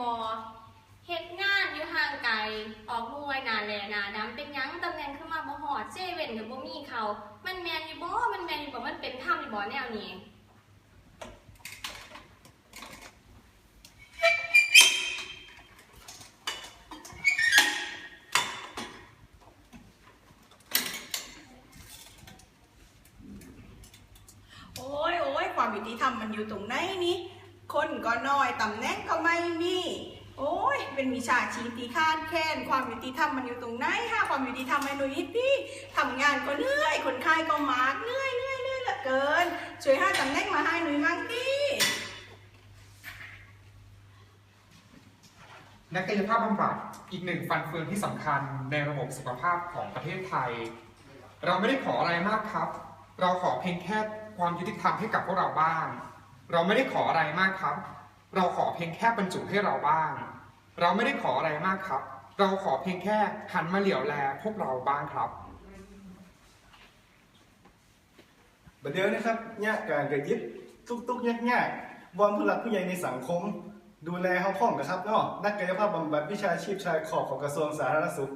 บอเฮ็ดงานอยู่ห่างไกล ออกหน่วยหนาแหล่หนาดำเป็นหยังตำแหน่งขึ้นมาบ่ฮอดเซเว่นกับบ่มีเขามันแมนอยู่บ่มันแมนอยู่บ่มันเป็นถ้ำอยู่บ่แนวนี้โอ้ยโอ้ยความยุติธรรมมันอยู่ตรงไหนนี่ คนก็น้อยตำแหน่งก็ไม่มี โอ้ย เป็นวิชาชีพที่คาดแค้นความยุติธรรมมันอยู่ตรงไหนฮะความยุติธรรมไอ้หนุ่ยพี่ทำงานก็เหนื่อย คนไข้ก็มากเหนื่อยเหนื่อยเหนื่อยเหลือเกิน ช่วยหาตำแหน่งมาให้หนุ่ยมั่งพี่นักกายภาพบำบัดอีกหนึ่งฟันเฟืองที่สำคัญในระบบสุขภาพของประเทศไทย เราไม่ได้ขออะไรมากครับ เราขอเพียงแค่ความยุติธรรมให้กับพวกเราบ้าง เราไม่ได้ขออะไรมากครับ เราขอเพียงแค่บรรจุให้เราบ้าง เราไม่ได้ขออะไรมากครับ เราขอเพียงแค่หันมาเหลียวแลพวกเราบ้างครับ บัดเดียวนะครับเนี่ยการกระยิบตุกตุกๆยากยากๆวอนผู้หลักผู้ใหญ่ในสังคม ดูแลเขาข้องกันครับเนาะนักกายภาพบำบัดวิชาชีพชายขอบของกระทรวงสาธารณสุข